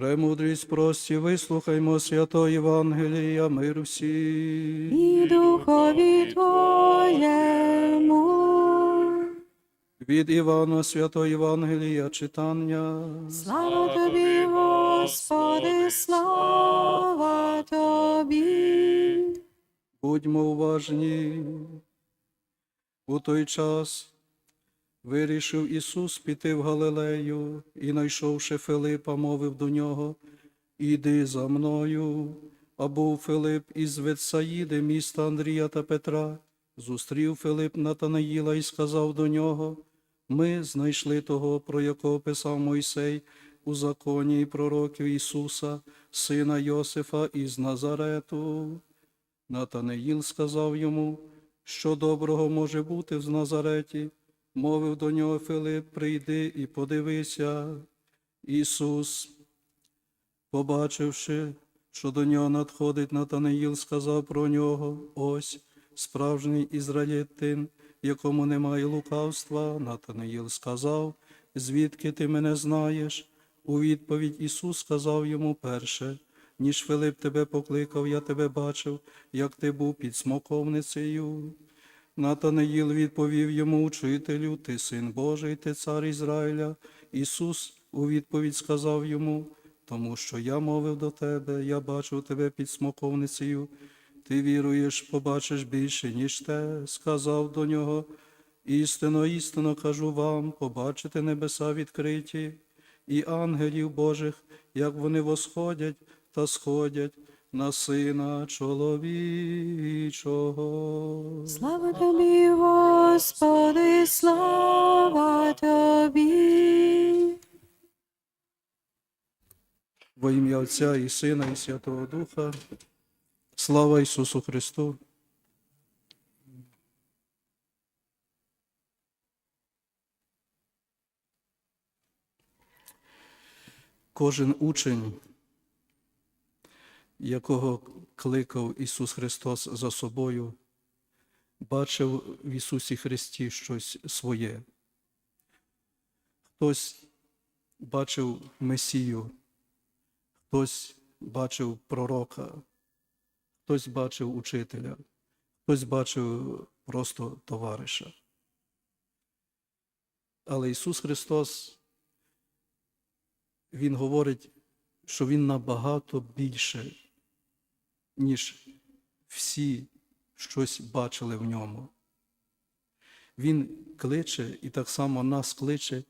Премудрість прості, вислухаймо святого Євангелія, мир всім. і духові Твоєму. Від Івана святого Євангелія читання. Слава Тобі, Господи, слава Тобі. Будьмо уважні. У той час вирішив Ісус піти в Галилею і, найшовши Филипа, мовив до нього, Іди за мною. А був Филип із Ветсаїди, міста Андрія та Петра. Зустрів Филип Натанаїла і сказав до нього, Ми знайшли того, про якого писав Мойсей у законі і пророків Ісуса, сина Йосифа із Назарету. Натанаїл сказав йому, що доброго може бути в Назареті. Мовив до нього Филип, прийди і подивися. Ісус, побачивши, що до нього надходить Натанаїл, сказав про нього, ось справжній ізраїльтин, якому немає лукавства. Натанаїл сказав, звідки ти мене знаєш? У відповідь Ісус сказав йому перше, ніж Филип тебе покликав, я тебе бачив, як ти був під смоковницею. Натанаїл відповів йому, учителю, ти син Божий, ти цар Ізраїля. Ісус у відповідь сказав йому, тому що я мовив до тебе, я бачив тебе під смоковницею. Ти віруєш, побачиш більше, ніж те, сказав до нього. Істинно, істинно кажу вам, побачите небеса відкриті, і ангелів Божих, як вони восходять та сходять на сина чоловічого. Слава Тобі, Господи, слава Тобі. Во ім'я Отця і Сина, і Святого Духа. Слава Ісусу Христу! Кожен учень, якого кликав Ісус Христос за собою, бачив в Ісусі Христі щось своє. Хтось бачив Месію, хтось бачив пророка, хтось бачив учителя, хтось бачив просто товариша. Але Ісус Христос, Він говорить, що Він набагато більше, ніж всі щось бачили в ньому. Він кличе і так само нас кличе,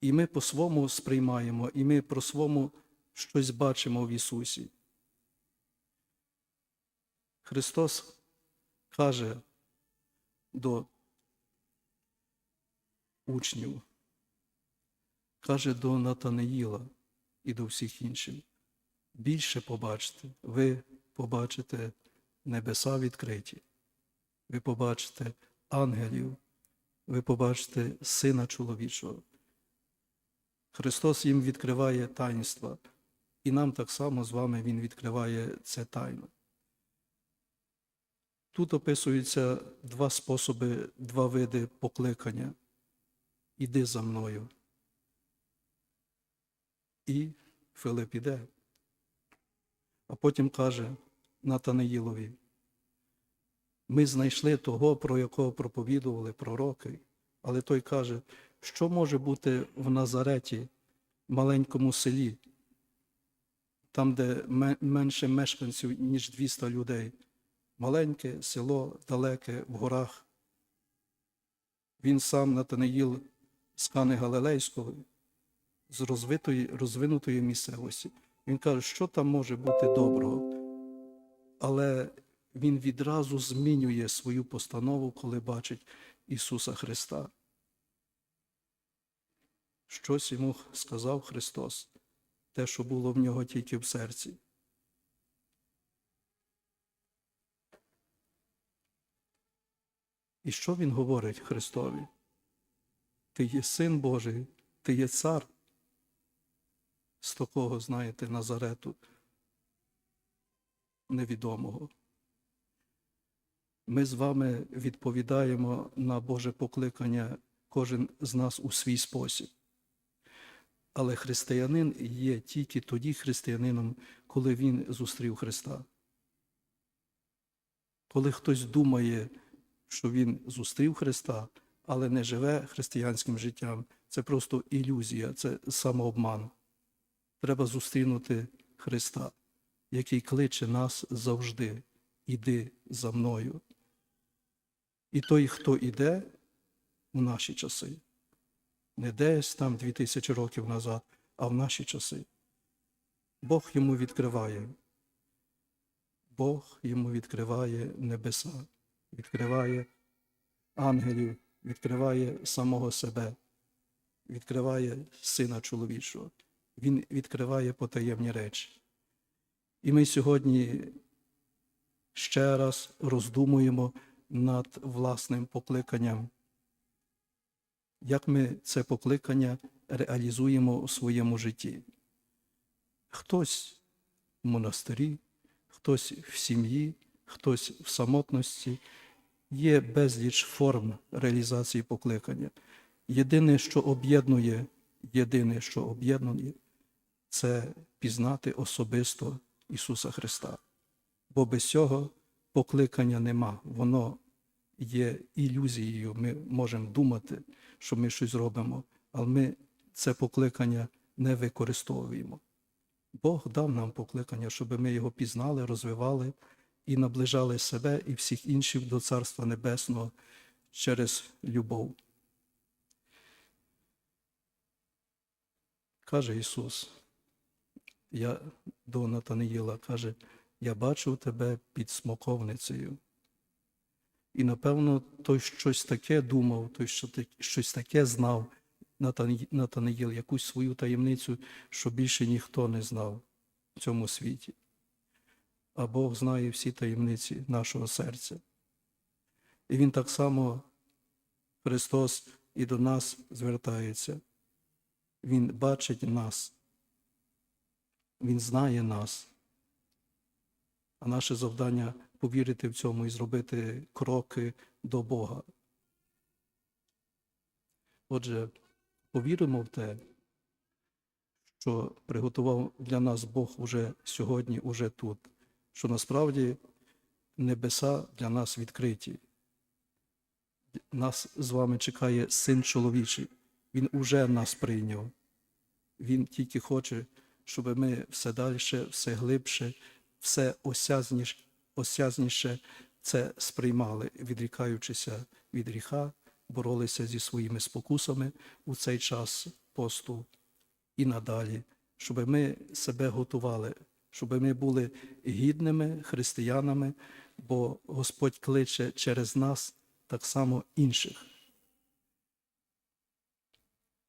і ми по-своєму сприймаємо, і ми по-своєму щось бачимо в Ісусі. Христос каже до учнів, каже до Натанаїла і до всіх інших. Більше побачите, ви побачите небеса відкриті, ви побачите ангелів, ви побачите Сина чоловічого. Христос їм відкриває таїнства, і нам так само з вами Він відкриває це тайну. Тут описуються два способи, два види покликання. Іди за мною. І Филип іде. А потім каже Натанаїлові, ми знайшли того, про якого проповідували пророки, але той каже, що може бути в Назареті, маленькому селі, там, де менше мешканців, ніж 200 людей. Маленьке село, далеке, в горах. Він сам Натанаїл з Кани Галилейського, з розвитої, розвинутої місцевості. Він каже, що там може бути доброго. Але він відразу змінює свою постанову, коли бачить Ісуса Христа. Щось йому сказав Христос, те, що було в нього тільки в серці. І що він говорить Христові? Ти є син Божий, ти є цар з такого, знаєте, Назарету невідомого. Ми з вами відповідаємо на Боже покликання, кожен з нас у свій спосіб. Але християнин є тільки тоді християнином, коли він зустрів Христа. Коли хтось думає, що він зустрів Христа, але не живе християнським життям, це просто ілюзія, це самообман. Треба зустрінути Христа, який кличе нас завжди. Іди за мною. І той, хто іде у наші часи, не десь там дві тисячі років назад, а в наші часи. Бог йому відкриває. Бог йому відкриває небеса, відкриває ангелів, відкриває самого себе, відкриває сина чоловічого. Він відкриває потаємні речі. І ми сьогодні ще раз роздумуємо над власним покликанням. Як ми це покликання реалізуємо у своєму житті? Хтось в монастирі, хтось в сім'ї, хтось в самотності. Є безліч форм реалізації покликання. Єдине, що об'єднує, єдине, що об'єднує, це пізнати особисто Ісуса Христа. Бо без цього покликання нема. Воно є ілюзією. Ми можемо думати, що ми щось робимо, але ми це покликання не використовуємо. Бог дав нам покликання, щоб ми його пізнали, розвивали і наближали себе і всіх інших до Царства Небесного через любов. Каже Ісус, я до Натаніїла, каже, я бачив тебе під смоковницею. І, напевно, той щось таке думав, той щось таке знав, Натаніїл, якусь свою таємницю, що більше ніхто не знав в цьому світі. А Бог знає всі таємниці нашого серця. І Він так само, Христос, і до нас звертається. Він бачить нас, Він знає нас. А наше завдання повірити в цьому і зробити кроки до Бога. Отже, повіримо в те, що приготував для нас Бог уже сьогодні, уже тут, що насправді небеса для нас відкриті. Нас з вами чекає син чоловічий. Він уже нас прийняв. Він тільки хоче, щоб ми все далі, все глибше, все осязніше, це сприймали, відрікаючися від гріха, боролися зі своїми спокусами у цей час посту і надалі, щоб ми себе готували, щоб ми були гідними християнами, бо Господь кличе через нас так само інших.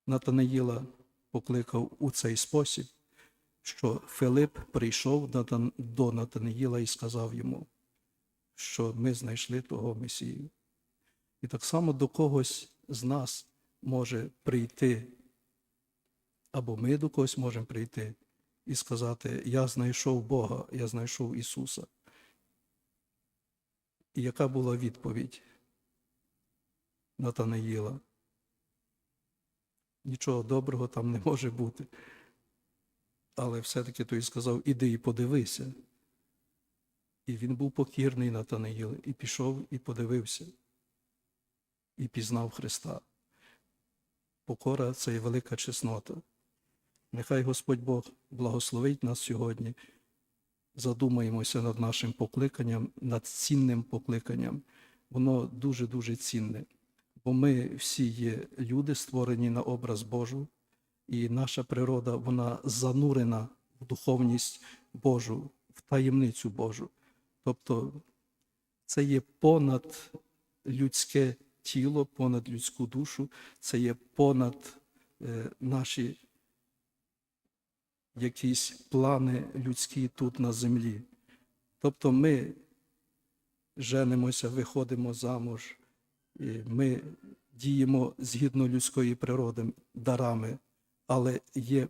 Натанаїла покликав у цей спосіб, що Филип прийшов до Натанаїла і сказав йому, що ми знайшли того Месію. І так само до когось з нас може прийти, або ми до когось можемо прийти і сказати: Я знайшов Бога, я знайшов Ісуса. І яка була відповідь Натанаїла? Нічого доброго там не може бути. Але все-таки той сказав, іди і подивися. І він був покірний Натанаїл, і пішов і подивився, і пізнав Христа. Покора це є велика чеснота. Нехай Господь Бог благословить нас сьогодні. Задумаємося над нашим покликанням, над цінним покликанням. Воно дуже-дуже цінне. Бо ми всі є люди, створені на образ Божу, і наша природа вона занурена в духовність Божу, в таємницю Божу. Тобто це є понад людське тіло, понад людську душу, це є понад е, наші якісь плани людські тут на землі. Тобто ми женимося, виходимо замуж, ми діємо згідно людської природи дарами, але є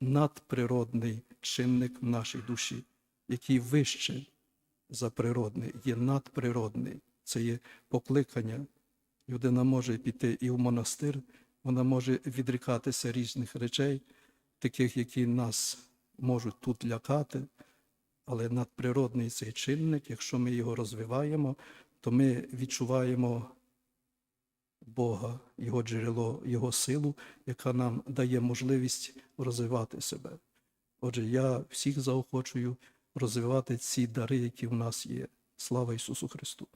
надприродний чинник в нашій душі, який вище за природний, є надприродний. Це є покликання. Людина може піти і в монастир, вона може відрікатися різних речей, таких, які нас можуть тут лякати, але надприродний цей чинник, якщо ми його розвиваємо, то ми відчуваємо Бога, Його джерело, Його силу, яка нам дає можливість розвивати себе. Отже, я всіх заохочую розвивати ці дари, які в нас є. Слава Ісусу Христу!